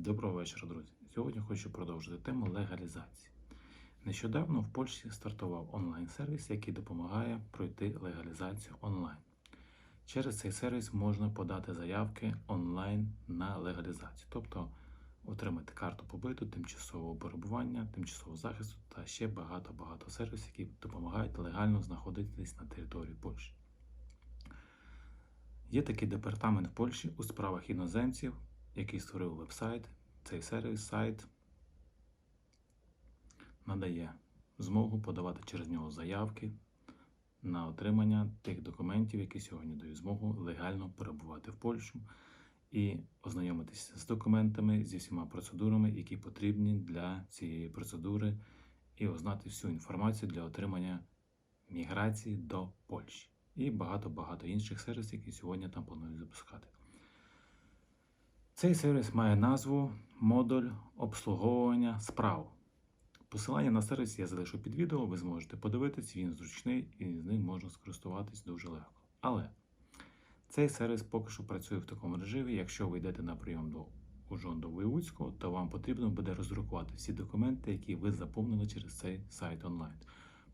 Доброго вечора, друзі. Сьогодні хочу продовжити тему легалізації. Нещодавно в Польщі стартував онлайн-сервіс, який допомагає пройти легалізацію онлайн. Через цей сервіс можна подати заявки онлайн на легалізацію, тобто отримати карту побиту, тимчасового перебування, тимчасового захисту та ще багато-багато сервісів, які допомагають легально знаходитись на території Польщі. Є такий департамент в Польщі у справах іноземців, який створив веб-сайт. Цей сервіс, сайт надає змогу подавати через нього заявки на отримання тих документів, які сьогодні дають змогу легально перебувати в Польщу і ознайомитися з документами, зі всіма процедурами, які потрібні для цієї процедури, і узнати всю інформацію для отримання міграції до Польщі. І багато-багато інших сервісів, які сьогодні там планують запускати. Цей сервіс має назву Модуль обслуговування справ. Посилання на сервіс я залишу під відео, ви зможете подивитись, він зручний і з ним можна скористуватись дуже легко. Але цей сервіс поки що працює в такому режимі. Якщо ви йдете на прийом до Ужон до то вам потрібно буде роздрукувати всі документи, які ви заповнили через цей сайт онлайн.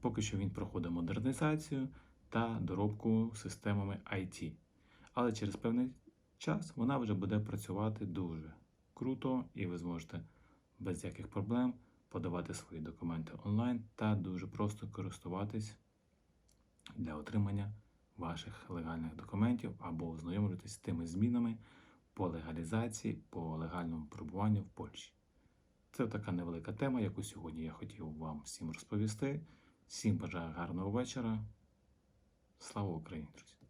Поки що він проходить модернізацію та доробку системами IT. Але через певний час вона вже буде працювати дуже круто, і ви зможете без яких проблем подавати свої документи онлайн та дуже просто користуватись для отримання ваших легальних документів або ознайомлюватись з тими змінами по легалізації, по легальному перебуванню в Польщі. Це така невелика тема, яку сьогодні я хотів вам всім розповісти. Всім бажаю гарного вечора. Слава Україні, друзі!